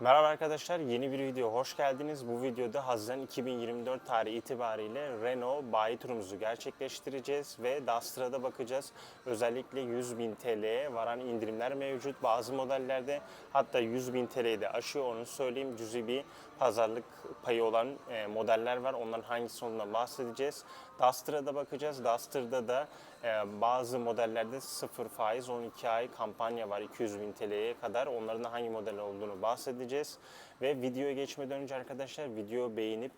Merhaba arkadaşlar, yeni bir video hoş geldiniz. Bu videoda Haziran 2024 tarihi itibariyle Renault bayi turumuzu gerçekleştireceğiz ve Duster'a bakacağız. Özellikle 100.000 TL'ye varan indirimler mevcut. Bazı modellerde hatta 100.000 TL'yi de aşıyor onu söyleyeyim. Cüzi bir pazarlık payı olan e, modeller var. Onların hangisi olduğundan bahsedeceğiz. Duster'a da bakacağız. Duster'da da e, bazı modellerde 0 faiz 12 ay kampanya var 200.000 TL'ye kadar. Onların hangi model olduğunu bahsedeceğiz. Ve videoya geçmeden önce arkadaşlar video beğenip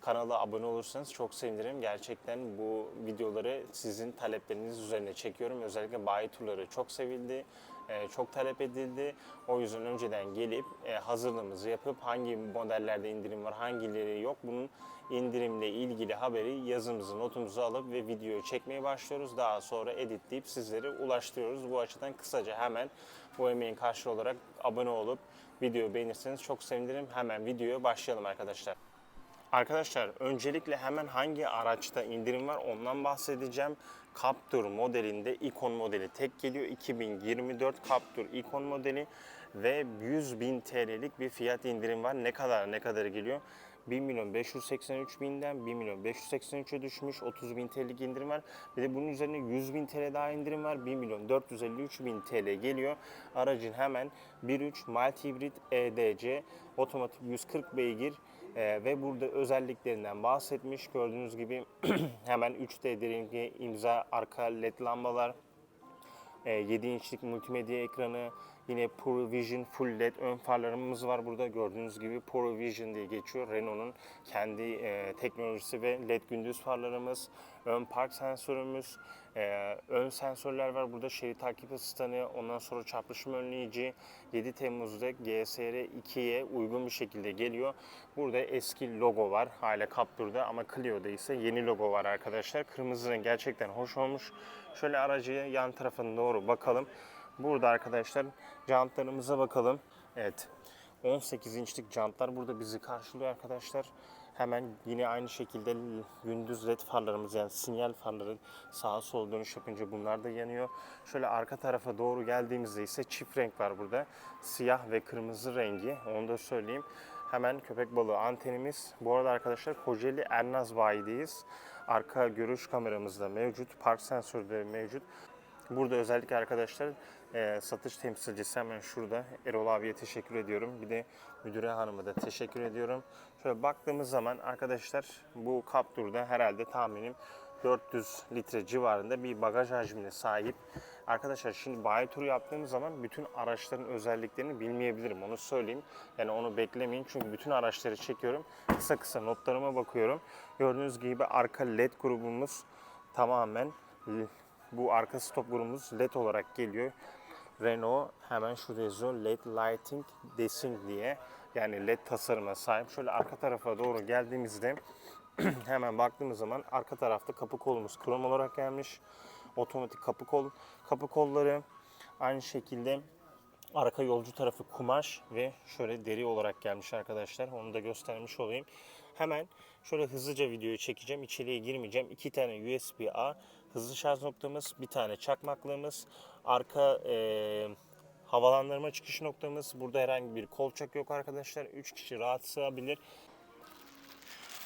kanala abone olursanız çok sevinirim. Gerçekten bu videoları sizin talepleriniz üzerine çekiyorum. Özellikle bayi turları çok sevildi, e, çok talep edildi. O yüzden önceden gelip e, hazırlığımızı yapıp hangi modellerde indirim var, hangileri yok bunun indirimle ilgili haberi yazımızı, notumuzu alıp ve videoyu çekmeye başlıyoruz. Daha sonra editleyip sizlere ulaştırıyoruz. Bu açıdan kısaca hemen bu emeğin karşılığı olarak abone olup videoyu beğenirseniz çok sevinirim. Hemen videoya başlayalım arkadaşlar. Arkadaşlar öncelikle hemen hangi araçta indirim var ondan bahsedeceğim. Captur modelinde Icon modeli tek geliyor. 2024 Captur Icon modeli ve 100.000 TL'lik bir fiyat indirim var. Ne kadar ne kadar geliyor? 1 milyon 583 binden 1 milyon 583'e düşmüş 30 bin TL'lik indirim var. Bir de bunun üzerine 100 bin TL daha indirim var. 1 milyon 453 bin TL geliyor. Aracın hemen 1.3 Mild Hybrid EDC otomatik 140 beygir ee, ve burada özelliklerinden bahsetmiş. Gördüğünüz gibi hemen 3D derinliği imza arka led lambalar, e, 7 inçlik multimedya ekranı, yine Pro Vision Full LED ön farlarımız var burada. Gördüğünüz gibi Pro Vision diye geçiyor. Renault'un kendi e, teknolojisi ve LED gündüz farlarımız, ön park sensörümüz, e, ön sensörler var burada. Şerit takip asistanı, ondan sonra çarpışma önleyici. 7 Temmuz'da GSR 2'ye uygun bir şekilde geliyor. Burada eski logo var hala Captur'da ama Clio'da ise yeni logo var arkadaşlar. Kırmızı renk gerçekten hoş olmuş. Şöyle aracı yan tarafına doğru bakalım. Burada arkadaşlar jantlarımıza bakalım. Evet 18 inçlik jantlar burada bizi karşılıyor arkadaşlar. Hemen yine aynı şekilde gündüz led farlarımız yani sinyal farları sağa sola dönüş yapınca bunlar da yanıyor. Şöyle arka tarafa doğru geldiğimizde ise çift renk var burada. Siyah ve kırmızı rengi onu da söyleyeyim. Hemen köpek balığı antenimiz. Bu arada arkadaşlar Kocaeli Ernaz Bayi'deyiz. Arka görüş kameramız da mevcut. Park sensörü de mevcut. Burada özellikle arkadaşlar e, satış temsilcisi hemen şurada Erol abiye teşekkür ediyorum. Bir de müdüre hanıma da teşekkür ediyorum. Şöyle baktığımız zaman arkadaşlar bu Captur'da herhalde tahminim 400 litre civarında bir bagaj hacmine sahip. Arkadaşlar şimdi bayi turu yaptığımız zaman bütün araçların özelliklerini bilmeyebilirim onu söyleyeyim. Yani onu beklemeyin çünkü bütün araçları çekiyorum. Kısa kısa notlarıma bakıyorum. Gördüğünüz gibi arka led grubumuz tamamen bu arka stop grubumuz led olarak geliyor. Renault hemen şurada yazıyor LED Lighting Design diye. Yani led tasarıma sahip. Şöyle arka tarafa doğru geldiğimizde hemen baktığımız zaman arka tarafta kapı kolumuz krom olarak gelmiş. Otomatik kapı kol kapı kolları aynı şekilde arka yolcu tarafı kumaş ve şöyle deri olarak gelmiş arkadaşlar. Onu da göstermiş olayım. Hemen şöyle hızlıca videoyu çekeceğim. İçeriye girmeyeceğim. İki tane USB-A hızlı şarj noktamız, bir tane çakmaklığımız, arka e, havalandırma çıkış noktamız. Burada herhangi bir kolçak yok arkadaşlar. 3 kişi rahat sığabilir.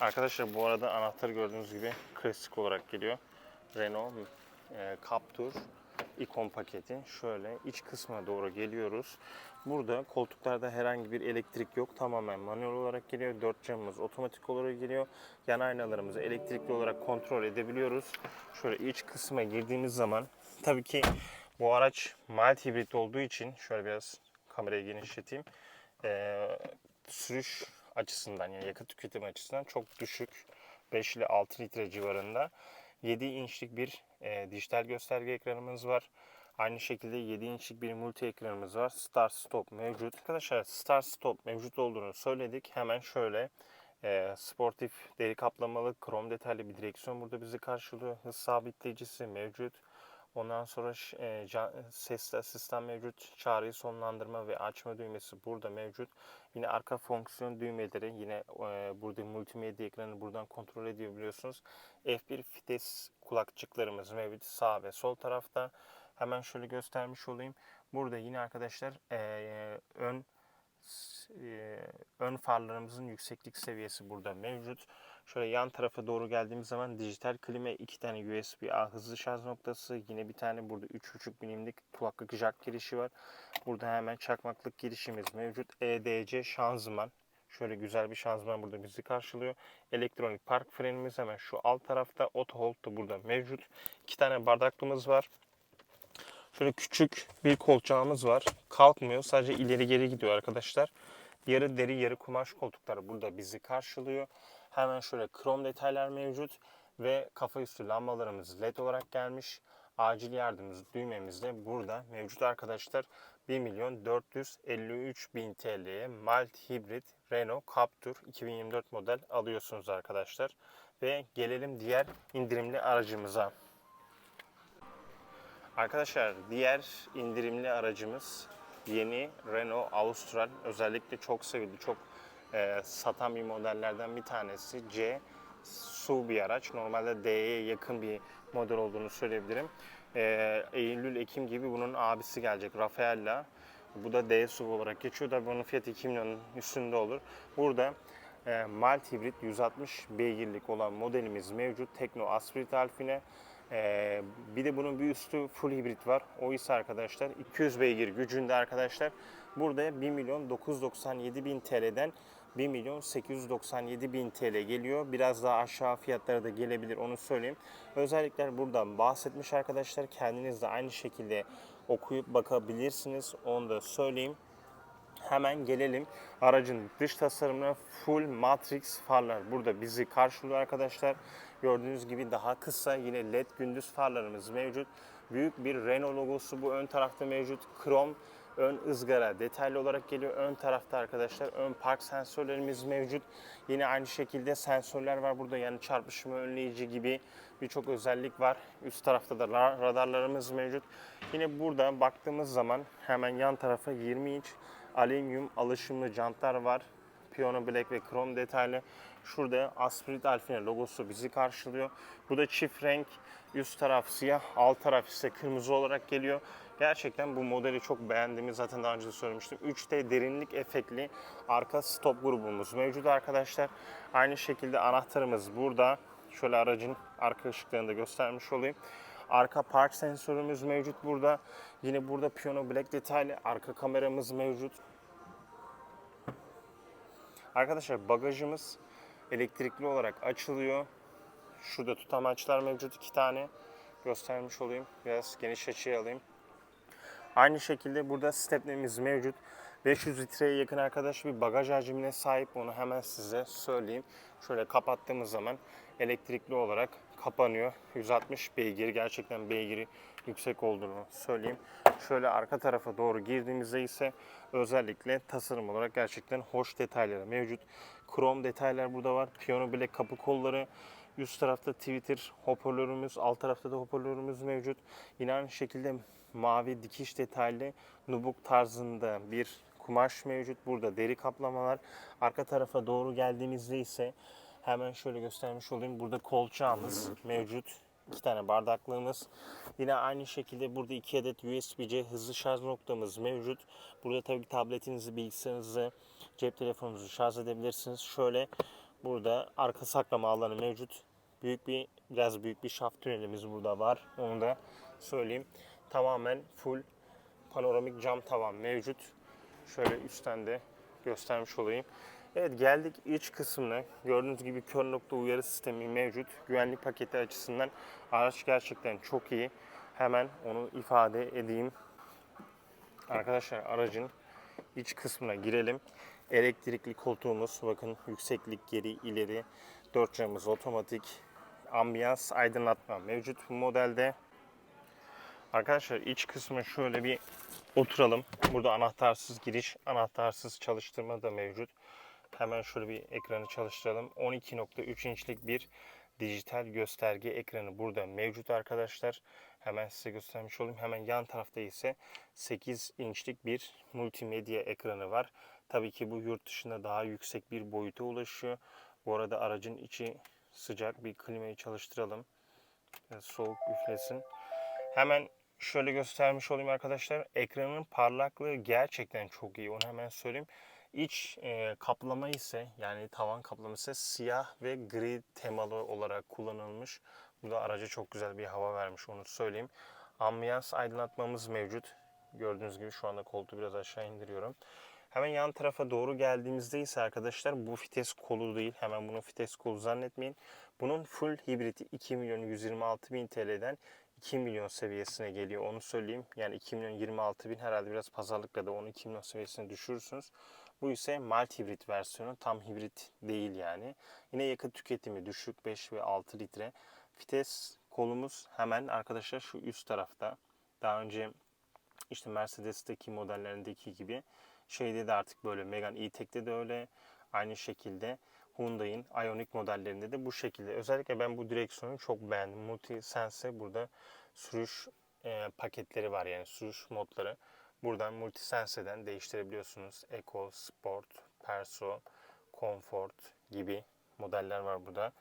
Arkadaşlar bu arada anahtarı gördüğünüz gibi klasik olarak geliyor. Renault e, Captur ikon paketi. Şöyle iç kısmına doğru geliyoruz. Burada koltuklarda herhangi bir elektrik yok. Tamamen manuel olarak geliyor. Dört camımız otomatik olarak geliyor. Yan aynalarımızı elektrikli olarak kontrol edebiliyoruz. Şöyle iç kısma girdiğimiz zaman tabii ki bu araç mild hibrit olduğu için şöyle biraz kamerayı genişleteyim. Ee, sürüş açısından yani yakıt tüketimi açısından çok düşük. 5 ile 6 litre civarında. 7 inçlik bir e, dijital gösterge ekranımız var. Aynı şekilde 7 inçlik bir multi ekranımız var. Start stop mevcut. Arkadaşlar start stop mevcut olduğunu söyledik. Hemen şöyle e, sportif deri kaplamalı krom detaylı bir direksiyon burada bizi karşılıyor. Hız sabitleyicisi mevcut. Ondan sonra e, ses asistan mevcut. Çağrıyı sonlandırma ve açma düğmesi burada mevcut. Yine arka fonksiyon düğmeleri yine e, burada multimedya ekranı buradan kontrol edebiliyorsunuz. F1 vites kulakçıklarımız mevcut sağ ve sol tarafta. Hemen şöyle göstermiş olayım. Burada yine arkadaşlar e, ön Ön farlarımızın yükseklik seviyesi burada mevcut. Şöyle yan tarafa doğru geldiğimiz zaman dijital klima, iki tane USB-A hızlı şarj noktası, yine bir tane burada 3.5 milimlik kulaklık jack girişi var. Burada hemen çakmaklık girişimiz mevcut. EDC şanzıman. Şöyle güzel bir şanzıman burada bizi karşılıyor. Elektronik park frenimiz hemen şu alt tarafta. Auto hold da burada mevcut. İki tane bardaklığımız var. Şöyle küçük bir kolçağımız var. Kalkmıyor. Sadece ileri geri gidiyor arkadaşlar. Yarı deri yarı kumaş koltuklar burada bizi karşılıyor. Hemen şöyle krom detaylar mevcut. Ve kafa üstü lambalarımız led olarak gelmiş. Acil yardımımız düğmemiz de burada mevcut arkadaşlar. 1 milyon 453 bin TL'ye Mild Hybrid Renault Captur 2024 model alıyorsunuz arkadaşlar. Ve gelelim diğer indirimli aracımıza. Arkadaşlar diğer indirimli aracımız yeni Renault Austral. Özellikle çok sevildi, çok e, satan bir modellerden bir tanesi. C SUV bir araç. Normalde D'ye yakın bir model olduğunu söyleyebilirim. E, Eylül, Ekim gibi bunun abisi gelecek Rafaella. Bu da D SUV olarak geçiyor. Tabii bunun fiyatı 2 milyonun üstünde olur. Burada e, Mild Hybrid 160 beygirlik olan modelimiz mevcut. Tekno Asprit Alfine. Ee, bir de bunun bir üstü full hibrit var. O ise arkadaşlar 200 beygir gücünde arkadaşlar. Burada 1 milyon 997 bin TL'den 1 milyon 897 bin TL geliyor. Biraz daha aşağı fiyatlara da gelebilir onu söyleyeyim. Özellikler buradan bahsetmiş arkadaşlar. Kendiniz de aynı şekilde okuyup bakabilirsiniz. Onu da söyleyeyim. Hemen gelelim aracın dış tasarımına full matrix farlar burada bizi karşılıyor arkadaşlar. Gördüğünüz gibi daha kısa yine led gündüz farlarımız mevcut. Büyük bir Renault logosu bu ön tarafta mevcut. Krom ön ızgara detaylı olarak geliyor. Ön tarafta arkadaşlar ön park sensörlerimiz mevcut. Yine aynı şekilde sensörler var burada yani çarpışma önleyici gibi birçok özellik var. Üst tarafta da ra- radarlarımız mevcut. Yine burada baktığımız zaman hemen yan tarafa 20 inç alüminyum alışımlı jantlar var. Piyano Black ve krom detaylı. Şurada Asprit Alfine logosu bizi karşılıyor. Bu da çift renk. Üst taraf siyah, alt taraf ise kırmızı olarak geliyor. Gerçekten bu modeli çok beğendiğimi zaten daha önce de söylemiştim. 3D derinlik efektli arka stop grubumuz mevcut arkadaşlar. Aynı şekilde anahtarımız burada. Şöyle aracın arka ışıklarını da göstermiş olayım. Arka park sensörümüz mevcut burada. Yine burada Piyano Black detaylı arka kameramız mevcut. Arkadaşlar bagajımız elektrikli olarak açılıyor. Şurada tutamaçlar mevcut iki tane. Göstermiş olayım. Biraz geniş açıya alayım. Aynı şekilde burada stepnemiz mevcut. 500 litreye yakın arkadaş bir bagaj hacmine sahip. Onu hemen size söyleyeyim. Şöyle kapattığımız zaman elektrikli olarak kapanıyor. 160 beygir. Gerçekten beygiri yüksek olduğunu söyleyeyim. Şöyle arka tarafa doğru girdiğimizde ise özellikle tasarım olarak gerçekten hoş detayları mevcut. Krom detaylar burada var. Piyano Black kapı kolları. Üst tarafta Twitter hoparlörümüz, alt tarafta da hoparlörümüz mevcut. Yine aynı şekilde mavi dikiş detaylı nubuk tarzında bir kumaş mevcut. Burada deri kaplamalar. Arka tarafa doğru geldiğimizde ise hemen şöyle göstermiş olayım. Burada kolçağımız mevcut. İki tane bardaklığımız. Yine aynı şekilde burada iki adet USB-C hızlı şarj noktamız mevcut. Burada tabii ki tabletinizi, bilgisayarınızı, cep telefonunuzu şarj edebilirsiniz. Şöyle burada arka saklama alanı mevcut. Büyük bir, biraz büyük bir şaft tünelimiz burada var. Onu da söyleyeyim. Tamamen full panoramik cam tavan mevcut. Şöyle üstten de göstermiş olayım. Evet geldik iç kısmına. Gördüğünüz gibi kör nokta uyarı sistemi mevcut. Güvenlik paketi açısından araç gerçekten çok iyi. Hemen onu ifade edeyim. Arkadaşlar aracın iç kısmına girelim. Elektrikli koltuğumuz bakın yükseklik geri ileri. Dört camımız otomatik. Ambiyans aydınlatma mevcut bu modelde. Arkadaşlar iç kısmı şöyle bir oturalım. Burada anahtarsız giriş, anahtarsız çalıştırma da mevcut. Hemen şöyle bir ekranı çalıştıralım. 12.3 inçlik bir dijital gösterge ekranı burada mevcut arkadaşlar. Hemen size göstermiş olayım. Hemen yan tarafta ise 8 inçlik bir multimedya ekranı var. Tabii ki bu yurt dışında daha yüksek bir boyuta ulaşıyor. Bu arada aracın içi sıcak bir klimayı çalıştıralım. Biraz soğuk üflesin. Hemen şöyle göstermiş olayım arkadaşlar. Ekranın parlaklığı gerçekten çok iyi. Onu hemen söyleyeyim. İç e, kaplama ise yani tavan kaplaması ise siyah ve gri temalı olarak kullanılmış. Bu da araca çok güzel bir hava vermiş onu söyleyeyim. Ambiyans aydınlatmamız mevcut. Gördüğünüz gibi şu anda koltuğu biraz aşağı indiriyorum. Hemen yan tarafa doğru geldiğimizde ise arkadaşlar bu vites kolu değil. Hemen bunu vites kolu zannetmeyin. Bunun full hibriti 2 milyon 126 bin TL'den 2 milyon seviyesine geliyor onu söyleyeyim. Yani 2 milyon 26 bin herhalde biraz pazarlıkla da onu 2 milyon seviyesine düşürürsünüz. Bu ise mild hibrit versiyonu tam hibrit değil yani. Yine yakıt tüketimi düşük 5 ve 6 litre. Vites kolumuz hemen arkadaşlar şu üst tarafta. Daha önce işte Mercedes'teki modellerindeki gibi şeyde de artık böyle Megane E-Tech'te de öyle. Aynı şekilde Hyundai'in Ioniq modellerinde de bu şekilde. Özellikle ben bu direksiyonu çok beğendim. Multisense burada sürüş e, paketleri var yani sürüş modları. Buradan Multisense'den değiştirebiliyorsunuz. Eco, Sport, Perso, Comfort gibi modeller var burada.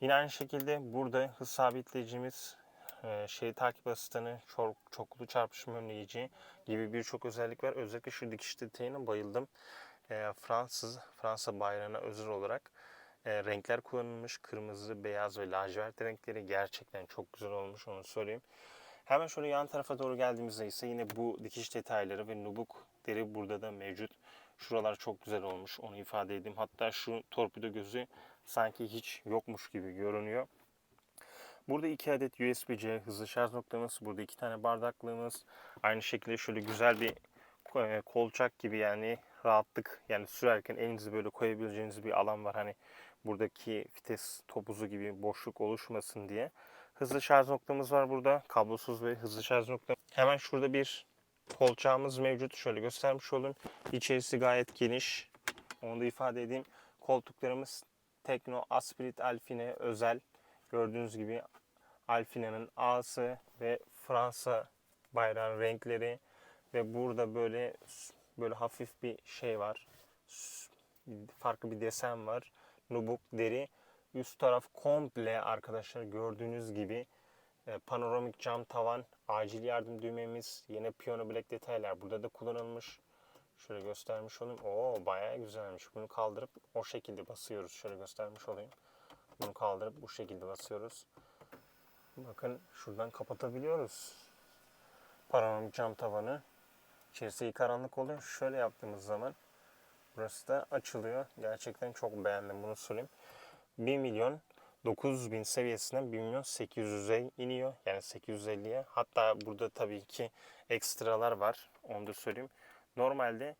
Yine aynı şekilde burada hız sabitleyicimiz, e, şerit takip asistanı, çok, çoklu çarpışma önleyici gibi birçok özellik var. Özellikle şu dikiş detayına bayıldım. E, Fransız, Fransa bayrağına özel olarak e, renkler kullanılmış. Kırmızı, beyaz ve lacivert renkleri gerçekten çok güzel olmuş onu söyleyeyim. Hemen şöyle yan tarafa doğru geldiğimizde ise yine bu dikiş detayları ve nubuk deri burada da mevcut. Şuralar çok güzel olmuş onu ifade edeyim. Hatta şu torpido gözü sanki hiç yokmuş gibi görünüyor. Burada iki adet USB-C hızlı şarj noktamız, burada iki tane bardaklığımız. Aynı şekilde şöyle güzel bir e, kolçak gibi yani rahatlık yani sürerken elinizi böyle koyabileceğiniz bir alan var. Hani buradaki vites topuzu gibi boşluk oluşmasın diye. Hızlı şarj noktamız var burada. Kablosuz ve hızlı şarj nokta. Hemen şurada bir kolçağımız mevcut. Şöyle göstermiş olayım. İçerisi gayet geniş. Onu da ifade edeyim. Koltuklarımız Tekno Aspirit Alfine özel. Gördüğünüz gibi Alfina'nın A'sı ve Fransa bayrağın renkleri ve burada böyle böyle hafif bir şey var. Farklı bir desen var. Nubuk deri. Üst taraf komple arkadaşlar gördüğünüz gibi e, panoramik cam tavan, acil yardım düğmemiz, yine piyano black detaylar burada da kullanılmış. Şöyle göstermiş olayım. Oo bayağı güzelmiş. Bunu kaldırıp o şekilde basıyoruz. Şöyle göstermiş olayım. Bunu kaldırıp bu şekilde basıyoruz. Bakın şuradan kapatabiliyoruz. Panoramik cam tavanı. İçerisi karanlık oluyor. Şöyle yaptığımız zaman burası da açılıyor. Gerçekten çok beğendim bunu söyleyeyim. 1 milyon 900 bin seviyesinden 1 milyon 800'e iniyor. Yani 850'ye. Hatta burada tabii ki ekstralar var. Onu da söyleyeyim. Normalde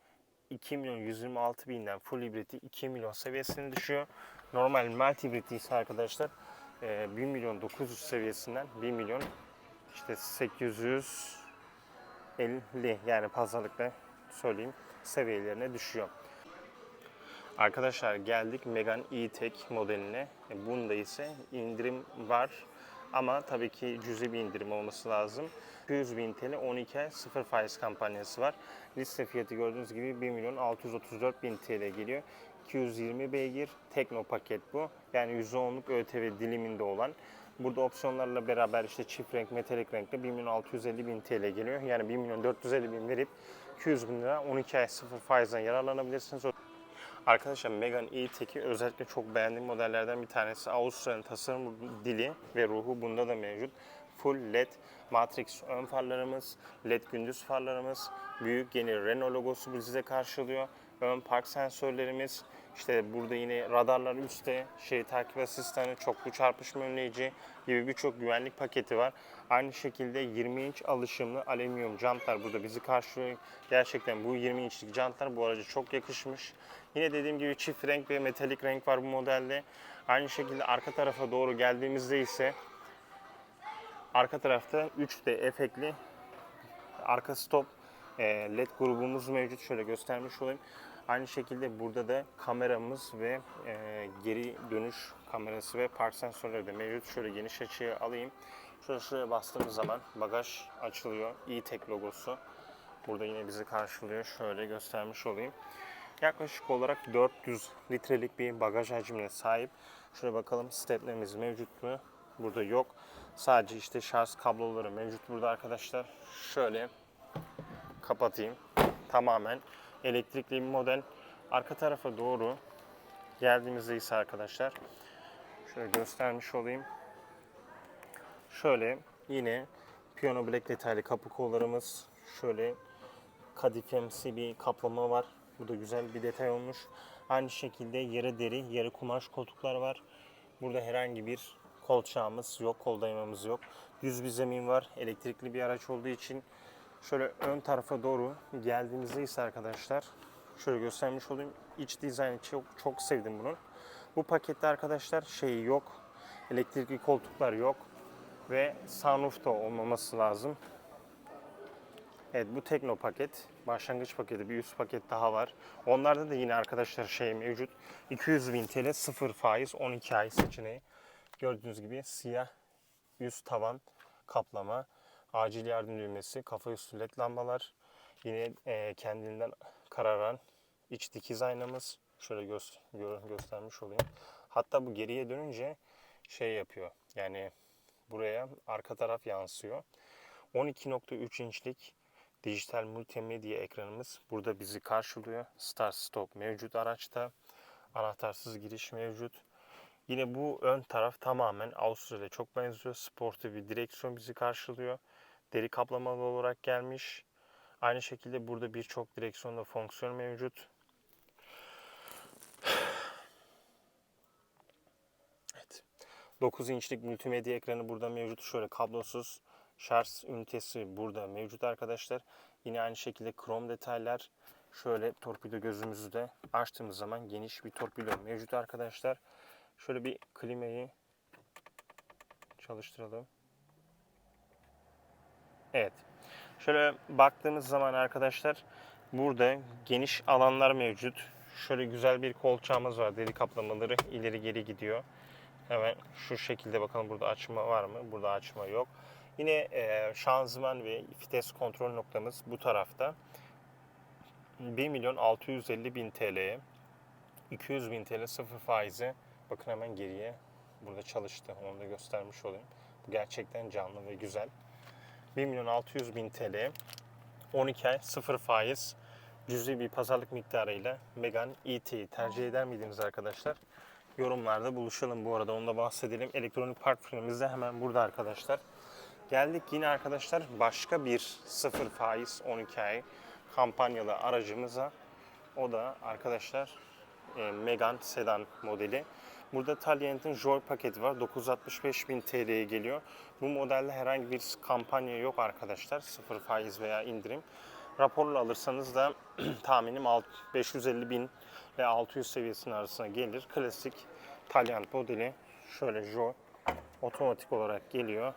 2 milyon 126 binden full hibriti 2 milyon seviyesine düşüyor. Normal melt hibriti ise arkadaşlar 1 milyon 900 seviyesinden 1 milyon işte 850 yani pazarlıkla söyleyeyim seviyelerine düşüyor. Arkadaşlar geldik Megane E-Tech modeline. E, Bunda ise indirim var ama tabii ki cüzi bir indirim olması lazım. 200 bin TL 12 ay 0 faiz kampanyası var. Liste fiyatı gördüğünüz gibi 1 milyon 634 bin TL geliyor. 220 beygir tekno paket bu. Yani %10'luk ÖTV diliminde olan. Burada opsiyonlarla beraber işte çift renk, metalik renkle 1 milyon 650 bin TL geliyor. Yani 1 milyon 450 bin verip 200 bin lira 12 ay 0 faizden yararlanabilirsiniz. Arkadaşlar Megane E-Tech'i özellikle çok beğendiğim modellerden bir tanesi. Avustralya'nın tasarım dili ve ruhu bunda da mevcut. Full LED Matrix ön farlarımız, LED gündüz farlarımız, büyük yeni Renault logosu bizi de karşılıyor. Ön park sensörlerimiz, işte burada yine radarlar üstte, şey takip asistanı, çoklu çarpışma önleyici gibi birçok güvenlik paketi var. Aynı şekilde 20 inç alışımlı alüminyum jantlar burada bizi karşılıyor. Gerçekten bu 20 inçlik jantlar bu araca çok yakışmış. Yine dediğim gibi çift renk ve metalik renk var bu modelde. Aynı şekilde arka tarafa doğru geldiğimizde ise arka tarafta 3D efektli arka stop e, led grubumuz mevcut. Şöyle göstermiş olayım. Aynı şekilde burada da kameramız ve e, geri dönüş kamerası ve park sensörleri de mevcut. Şöyle geniş açıya alayım. Şöyle şuraya bastığımız zaman bagaj açılıyor. E-Tech logosu. Burada yine bizi karşılıyor. Şöyle göstermiş olayım. Yaklaşık olarak 400 litrelik bir bagaj hacmine sahip. Şöyle bakalım steplerimiz mevcut mu? Burada yok. Sadece işte şarj kabloları mevcut burada arkadaşlar. Şöyle kapatayım. Tamamen elektrikli bir model. Arka tarafa doğru geldiğimizde ise arkadaşlar şöyle göstermiş olayım. Şöyle yine piyano black detaylı kapı kollarımız şöyle kadifemsi bir kaplama var. Bu da güzel bir detay olmuş. Aynı şekilde yarı deri, yarı kumaş koltuklar var. Burada herhangi bir kolçağımız yok, kol yok. Düz bir zemin var. Elektrikli bir araç olduğu için şöyle ön tarafa doğru geldiğimizde ise arkadaşlar şöyle göstermiş olayım. İç dizaynı çok, çok sevdim bunun. Bu pakette arkadaşlar şeyi yok. Elektrikli koltuklar yok. Ve sunroof da olmaması lazım. Evet bu Tekno paket. Başlangıç paketi bir üst paket daha var. Onlarda da yine arkadaşlar şey mevcut. 200 bin TL 0 faiz 12 ay seçeneği. Gördüğünüz gibi siyah yüz tavan kaplama. Acil yardım düğmesi, kafa üstü led lambalar. Yine e, kendinden kararan iç dikiz aynamız. Şöyle gö- gö- göstermiş olayım. Hatta bu geriye dönünce şey yapıyor. Yani buraya arka taraf yansıyor. 12.3 inçlik dijital multimedya ekranımız burada bizi karşılıyor. Start stop mevcut araçta. Anahtarsız giriş mevcut. Yine bu ön taraf tamamen Avustralya'ya çok benziyor. Sportif bir direksiyon bizi karşılıyor. Deri kaplamalı olarak gelmiş. Aynı şekilde burada birçok direksiyonda fonksiyon mevcut. Evet. 9 inçlik multimedya ekranı burada mevcut. Şöyle kablosuz şarj ünitesi burada mevcut arkadaşlar. Yine aynı şekilde krom detaylar. Şöyle torpido gözümüzü de açtığımız zaman geniş bir torpido mevcut arkadaşlar. Şöyle bir klimayı çalıştıralım. Evet. Şöyle baktığımız zaman arkadaşlar burada geniş alanlar mevcut. Şöyle güzel bir kolçağımız var. Deri kaplamaları ileri geri gidiyor. Hemen şu şekilde bakalım burada açma var mı? Burada açma yok. Yine e, şanzıman ve vites kontrol noktamız bu tarafta. 1 milyon 650 bin TL'ye 200 bin TL sıfır faize bakın hemen geriye burada çalıştı. Onu da göstermiş olayım. Bu gerçekten canlı ve güzel. 1 milyon 600 bin TL 12 ay sıfır faiz cüzi bir pazarlık miktarıyla Megane ET'yi tercih eder miydiniz arkadaşlar? Yorumlarda buluşalım bu arada onu da bahsedelim. Elektronik park frenimiz de hemen burada arkadaşlar. Geldik yine arkadaşlar başka bir sıfır faiz 12 ay kampanyalı aracımıza. O da arkadaşlar e, Megane sedan modeli. Burada Talient'in Joy paketi var. 965 bin TL'ye geliyor. Bu modelde herhangi bir kampanya yok arkadaşlar. Sıfır faiz veya indirim. Raporla alırsanız da tahminim alt- 550 bin ve 600 seviyesinin arasına gelir. Klasik Talient modeli şöyle Joy otomatik olarak geliyor.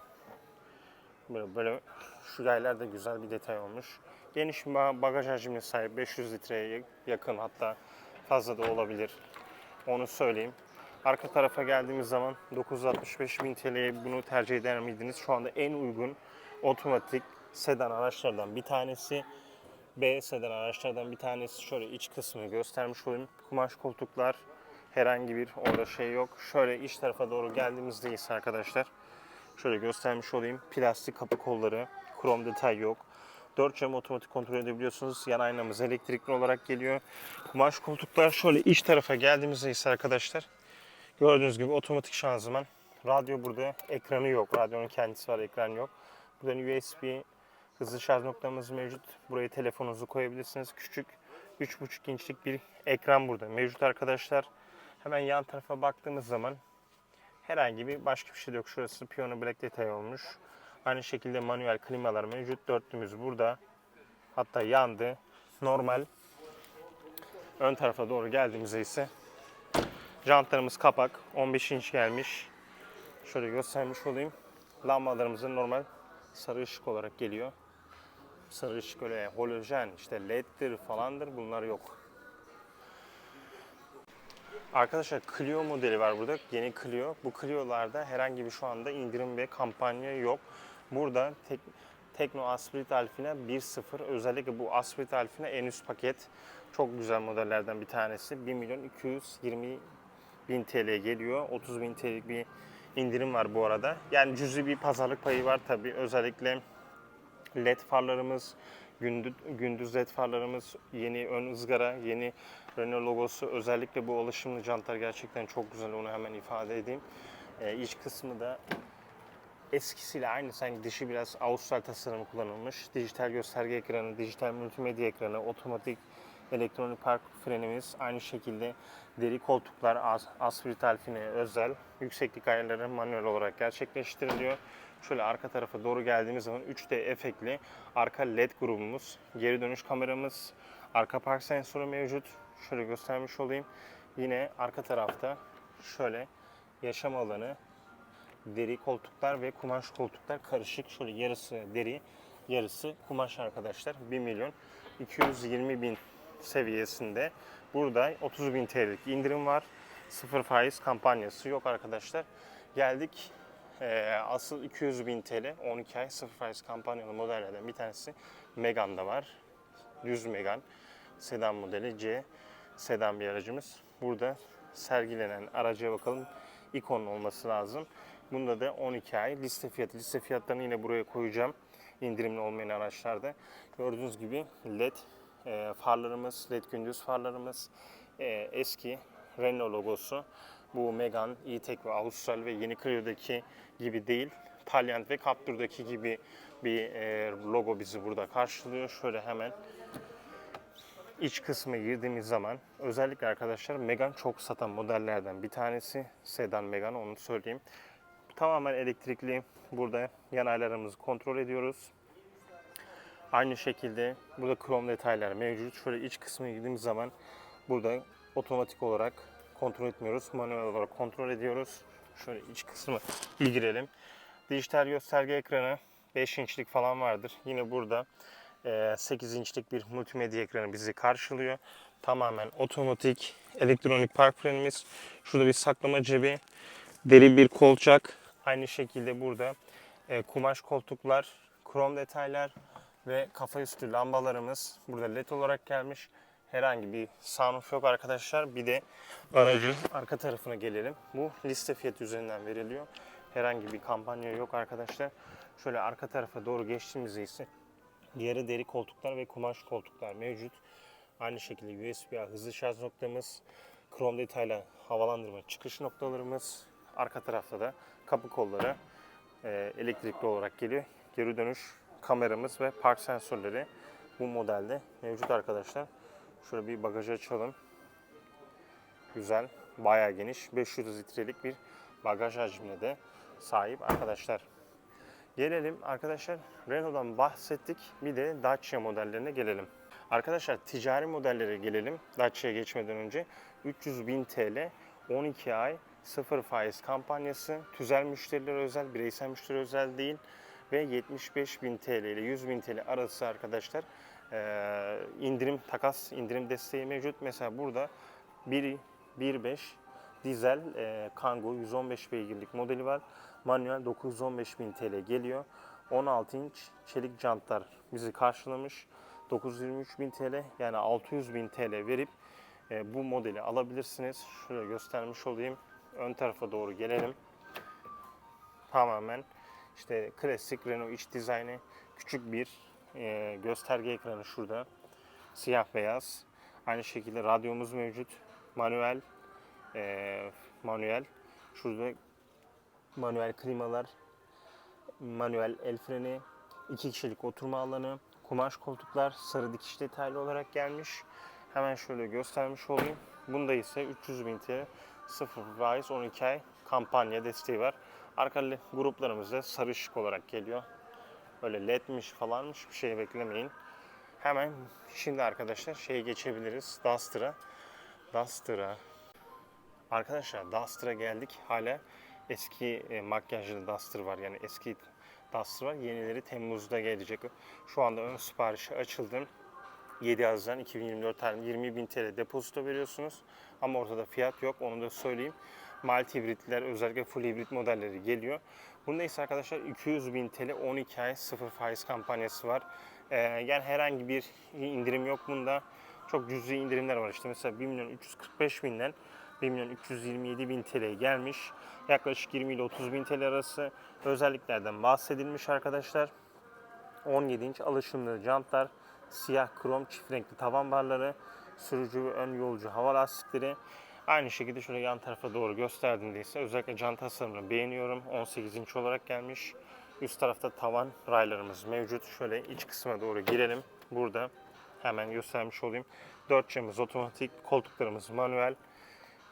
Böyle, böyle şu yaylar da güzel bir detay olmuş. Geniş bagaj hacmine sahip 500 litreye yakın hatta fazla da olabilir. Onu söyleyeyim. Arka tarafa geldiğimiz zaman 965 bin TL'ye bunu tercih eder miydiniz? Şu anda en uygun otomatik sedan araçlardan bir tanesi. B sedan araçlardan bir tanesi. Şöyle iç kısmını göstermiş olayım. Kumaş koltuklar herhangi bir orada şey yok. Şöyle iç tarafa doğru geldiğimizde ise arkadaşlar Şöyle göstermiş olayım. Plastik kapı kolları, krom detay yok. 4 cam otomatik kontrol edebiliyorsunuz. Yan aynamız elektrikli olarak geliyor. Kumaş koltuklar şöyle iç tarafa geldiğimizde ise arkadaşlar gördüğünüz gibi otomatik şanzıman. Radyo burada ekranı yok. Radyonun kendisi var, ekran yok. Buradan USB hızlı şarj noktamız mevcut. Buraya telefonunuzu koyabilirsiniz. Küçük 3.5 inçlik bir ekran burada mevcut arkadaşlar. Hemen yan tarafa baktığımız zaman Herhangi bir başka bir şey yok. Şurası piyano black detay olmuş. Aynı şekilde manuel klimalar mevcut. Dörtlümüz burada. Hatta yandı. Normal. Ön tarafa doğru geldiğimizde ise jantlarımız kapak. 15 inç gelmiş. Şöyle göstermiş olayım. Lambalarımızın normal sarı ışık olarak geliyor. Sarı ışık öyle halojen, işte leddir falandır bunlar yok. Arkadaşlar Clio modeli var burada. Yeni Clio. Bu Clio'larda herhangi bir şu anda indirim ve kampanya yok. Burada tek, Tekno Asprit Alfina 1.0 özellikle bu Asprit Alfina en üst paket. Çok güzel modellerden bir tanesi. 1 milyon 220 bin TL geliyor. 30 bin TL'lik bir indirim var bu arada. Yani cüzi bir pazarlık payı var tabii. Özellikle LED farlarımız, Gündüz, led farlarımız, yeni ön ızgara, yeni Renault logosu. Özellikle bu alışımlı jantlar gerçekten çok güzel. Onu hemen ifade edeyim. Ee, iç kısmı da eskisiyle aynı. Sanki dışı biraz Austral tasarımı kullanılmış. Dijital gösterge ekranı, dijital multimedya ekranı, otomatik elektronik park frenimiz. Aynı şekilde deri koltuklar as Asprit Alpine özel. Yükseklik ayarları manuel olarak gerçekleştiriliyor. Şöyle arka tarafa doğru geldiğimiz zaman 3D efektli arka led grubumuz, geri dönüş kameramız, arka park sensörü mevcut. Şöyle göstermiş olayım. Yine arka tarafta şöyle yaşam alanı, deri koltuklar ve kumaş koltuklar karışık. Şöyle yarısı deri, yarısı kumaş arkadaşlar. 1 milyon 220 bin seviyesinde. Burada 30 bin TL'lik indirim var. Sıfır faiz kampanyası yok arkadaşlar. Geldik eee, asıl 200 bin TL 12 ay sıfır faiz kampanyalı modellerden bir tanesi Megane'da var. 100 Megane sedan modeli C sedan bir aracımız. Burada sergilenen araca bakalım. ikon olması lazım. Bunda da 12 ay liste fiyatı. Liste fiyatlarını yine buraya koyacağım. İndirimli olmayan araçlarda. Gördüğünüz gibi LED e, farlarımız, LED gündüz farlarımız, e, eski Renault logosu. Bu Megane, E-Tech ve Austral ve yeni Clio'daki gibi değil. Taliant ve Captur'daki gibi bir e, logo bizi burada karşılıyor. Şöyle hemen iç kısmı girdiğimiz zaman özellikle arkadaşlar Megane çok satan modellerden bir tanesi. Sedan Megane onu söyleyeyim. Tamamen elektrikli. Burada yan ayarlarımızı kontrol ediyoruz. Aynı şekilde burada krom detaylar mevcut. Şöyle iç kısmına girdiğimiz zaman burada otomatik olarak kontrol etmiyoruz. Manuel olarak kontrol ediyoruz. Şöyle iç kısmı bir girelim. Dijital gösterge ekranı 5 inçlik falan vardır. Yine burada e, 8 inçlik bir multimedya ekranı bizi karşılıyor. Tamamen otomatik elektronik park frenimiz. Şurada bir saklama cebi, deri bir kolçak. Aynı şekilde burada e, kumaş koltuklar, krom detaylar ve kafa üstü lambalarımız burada led olarak gelmiş. Herhangi bir sunroof yok arkadaşlar. Bir de aracın arka tarafına gelelim. Bu liste fiyatı üzerinden veriliyor. Herhangi bir kampanya yok arkadaşlar. Şöyle arka tarafa doğru geçtiğimizde ise yarı deri koltuklar ve kumaş koltuklar mevcut. Aynı şekilde USB-A hızlı şarj noktamız, krom detaylı havalandırma çıkış noktalarımız. Arka tarafta da kapı kolları e, elektrikli olarak geliyor. Geri dönüş kameramız ve park sensörleri bu modelde mevcut arkadaşlar. Şöyle bir bagajı açalım. Güzel, bayağı geniş. 500 litrelik bir bagaj hacmine de sahip arkadaşlar. Gelelim arkadaşlar Renault'dan bahsettik. Bir de Dacia modellerine gelelim. Arkadaşlar ticari modellere gelelim. Dacia'ya geçmeden önce 300 bin TL 12 ay sıfır faiz kampanyası. Tüzel müşterilere özel, bireysel müşteri özel değil. Ve 75 bin TL ile 100 bin TL arası arkadaşlar eee, indirim, takas indirim desteği mevcut. Mesela burada 1 1.5 dizel eee Kangoo 115 beygirlik modeli var. Manuel 915 bin TL geliyor. 16 inç çelik jantlar bizi karşılamış. 923 bin TL yani 600 bin TL verip e, bu modeli alabilirsiniz. Şöyle göstermiş olayım. Ön tarafa doğru gelelim. Tamamen işte klasik Renault iç dizaynı küçük bir e, gösterge ekranı şurada. Siyah beyaz. Aynı şekilde radyomuz mevcut. Manuel e, manuel. Şurada manuel klimalar, manuel el freni, iki kişilik oturma alanı, kumaş koltuklar, sarı dikiş detaylı olarak gelmiş. Hemen şöyle göstermiş olayım. Bunda ise 300 bin TL 0 faiz 12 ay kampanya desteği var. Arka le- gruplarımız da sarışık olarak geliyor. Öyle ledmiş falanmış bir şey beklemeyin. Hemen şimdi arkadaşlar şeye geçebiliriz. Duster'a. Duster'a. Arkadaşlar Duster'a geldik. Hala eski e, makyajlı Duster var. Yani eski Duster var. Yenileri Temmuz'da gelecek. Şu anda ön siparişi açıldı. 7 Haziran 2024 tarihinde 20 bin TL depozito veriyorsunuz. Ama ortada fiyat yok. Onu da söyleyeyim. Multi hibritler özellikle full hibrit modelleri geliyor. Bunda ise arkadaşlar 200 bin TL 12 ay 0 faiz kampanyası var. Ee, yani herhangi bir indirim yok bunda. Çok cüzi indirimler var. İşte mesela 1 milyon 345 binden 1 milyon 327 bin TL gelmiş. Yaklaşık 20 ile 30 bin TL arası özelliklerden bahsedilmiş arkadaşlar. 17 inç alışımlı jantlar, siyah krom çift renkli tavan barları, sürücü ve ön yolcu hava lastikleri. Aynı şekilde şöyle yan tarafa doğru gösterdiğimde ise özellikle can tasarımını beğeniyorum. 18 inç olarak gelmiş. Üst tarafta tavan raylarımız mevcut. Şöyle iç kısma doğru girelim. Burada hemen göstermiş olayım. 4 camımız otomatik, koltuklarımız manuel.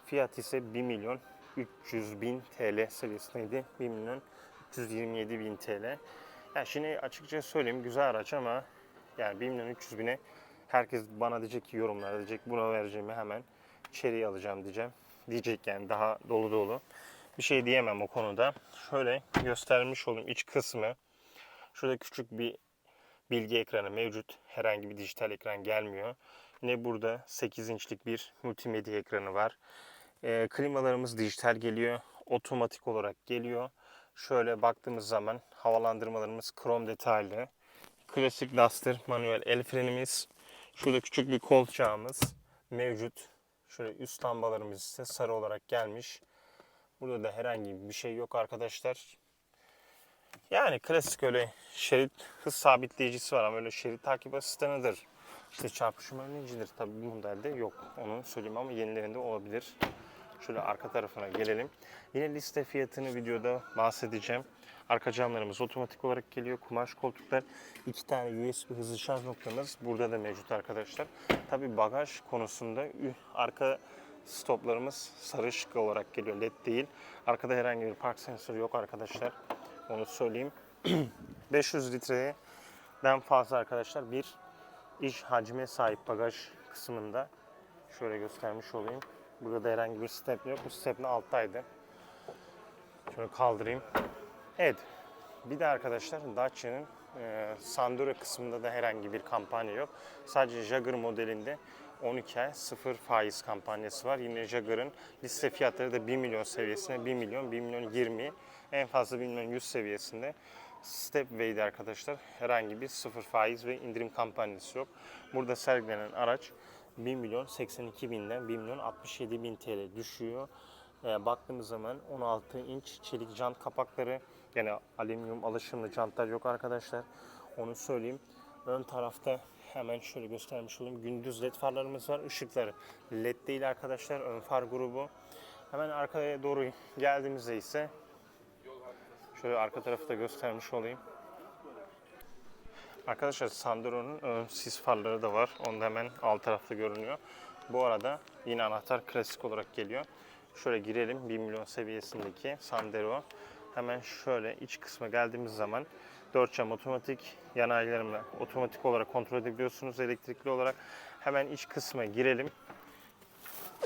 Fiyat ise 1 milyon 300 bin TL seviyesindeydi. 1 milyon 327 bin TL. Yani şimdi açıkça söyleyeyim güzel araç ama yani 1 milyon 300 bine herkes bana diyecek ki yorumlara diyecek buna vereceğimi hemen içeriye alacağım diyeceğim. Diyecek yani daha dolu dolu. Bir şey diyemem o konuda. Şöyle göstermiş olayım iç kısmı. Şurada küçük bir bilgi ekranı mevcut. Herhangi bir dijital ekran gelmiyor. Yine burada 8 inçlik bir multimedya ekranı var. Ee, klimalarımız dijital geliyor. Otomatik olarak geliyor. Şöyle baktığımız zaman havalandırmalarımız krom detaylı. Klasik Duster manuel el frenimiz. Şurada küçük bir kolçağımız mevcut. Şöyle üst lambalarımız ise sarı olarak gelmiş. Burada da herhangi bir şey yok arkadaşlar. Yani klasik öyle şerit hız sabitleyicisi var ama öyle şerit takip asistanıdır. İşte çarpışma önleyicidir. Tabii bu modelde yok. Onu söyleyeyim ama yenilerinde olabilir. Şöyle arka tarafına gelelim. Yine liste fiyatını videoda bahsedeceğim. Arka camlarımız otomatik olarak geliyor. Kumaş koltuklar. iki tane USB hızlı şarj noktamız burada da mevcut arkadaşlar. Tabi bagaj konusunda arka stoplarımız sarı ışık olarak geliyor. LED değil. Arkada herhangi bir park sensörü yok arkadaşlar. Onu söyleyeyim. 500 litreden fazla arkadaşlar bir iş hacme sahip bagaj kısmında. Şöyle göstermiş olayım. Burada da herhangi bir step yok. Bu stepne alttaydı. Şöyle kaldırayım. Evet. Bir de arkadaşlar Dacia'nın e, Sandero kısmında da herhangi bir kampanya yok. Sadece Jagger modelinde 12 ay 0 faiz kampanyası var. Yine Jagger'ın liste fiyatları da 1 milyon seviyesinde 1 milyon, 1 milyon 20, en fazla 1 milyon 100 seviyesinde. Stepway'de arkadaşlar herhangi bir 0 faiz ve indirim kampanyası yok. Burada sergilenen araç 1 milyon 82 binden 1 milyon 67 bin TL düşüyor. E, baktığımız zaman 16 inç çelik jant kapakları yani alüminyum alışımlı jantlar yok arkadaşlar. Onu söyleyeyim. Ön tarafta hemen şöyle göstermiş olayım. Gündüz led farlarımız var. Işıkları led değil arkadaşlar. Ön far grubu. Hemen arkaya doğru geldiğimizde ise şöyle arka tarafı da göstermiş olayım. Arkadaşlar Sandero'nun ön sis farları da var. Onda hemen alt tarafta görünüyor. Bu arada yine anahtar klasik olarak geliyor. Şöyle girelim 1 milyon seviyesindeki Sandero. Hemen şöyle iç kısma geldiğimiz zaman 4 cam otomatik yanaylarımla otomatik olarak kontrol edebiliyorsunuz elektrikli olarak. Hemen iç kısma girelim.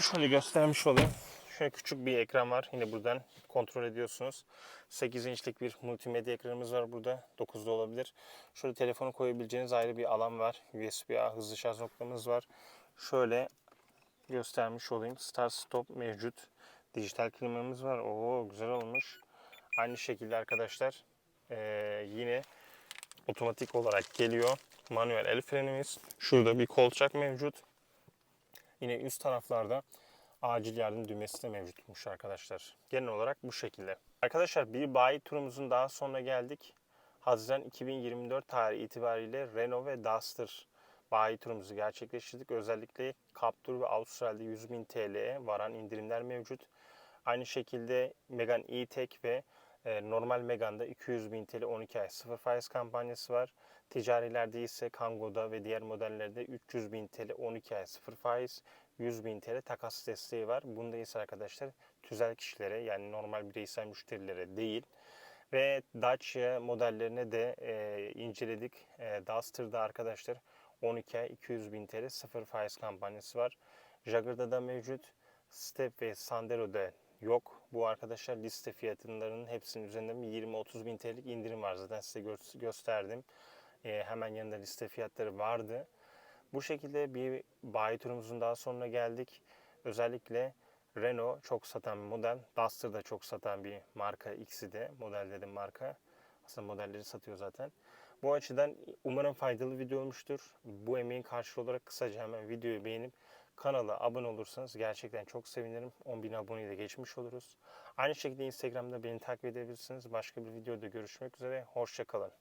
Şöyle göstermiş olayım. Şöyle küçük bir ekran var. Yine buradan kontrol ediyorsunuz. 8 inçlik bir multimedya ekranımız var burada. 9'da olabilir. Şöyle telefonu koyabileceğiniz ayrı bir alan var. USB-A hızlı şarj noktamız var. Şöyle göstermiş olayım. Start stop mevcut. Dijital klimamız var. Oo güzel olmuş. Aynı şekilde arkadaşlar eee, yine otomatik olarak geliyor. Manuel el frenimiz. Şurada bir kolçak mevcut. Yine üst taraflarda acil yardım düğmesi de mevcutmuş arkadaşlar. Genel olarak bu şekilde. Arkadaşlar bir bayi turumuzun daha sonuna geldik. Haziran 2024 tarihi itibariyle Renault ve Duster bayi turumuzu gerçekleştirdik. Özellikle Captur ve Avustralya'da 100.000 TL'ye varan indirimler mevcut. Aynı şekilde Megane E-Tech ve e, normal Megane'da 200.000 TL 12 ay 0 faiz kampanyası var. Ticarilerde ise Kango'da ve diğer modellerde 300.000 TL 12 ay 0 faiz, 100.000 TL takas desteği var. Bunda ise arkadaşlar tüzel kişilere yani normal bireysel müşterilere değil. Ve Dacia modellerine de e, inceledik. E, Duster'da arkadaşlar 12 ay 200.000 TL 0 faiz kampanyası var. Jagger'da da mevcut. Step ve Sandero'da yok. Bu arkadaşlar liste fiyatlarının hepsinin üzerinde bir 20-30 bin TL'lik indirim var. Zaten size gö- gösterdim. Ee, hemen yanında liste fiyatları vardı. Bu şekilde bir bayi turumuzun daha sonuna geldik. Özellikle Renault çok satan bir model. Duster da çok satan bir marka. İkisi de model dedim marka. Aslında modelleri satıyor zaten. Bu açıdan umarım faydalı video olmuştur. Bu emeğin karşılığı olarak kısaca hemen videoyu beğenip kanala abone olursanız gerçekten çok sevinirim. 10.000 aboneyi de geçmiş oluruz. Aynı şekilde Instagram'da beni takip edebilirsiniz. Başka bir videoda görüşmek üzere. Hoşçakalın.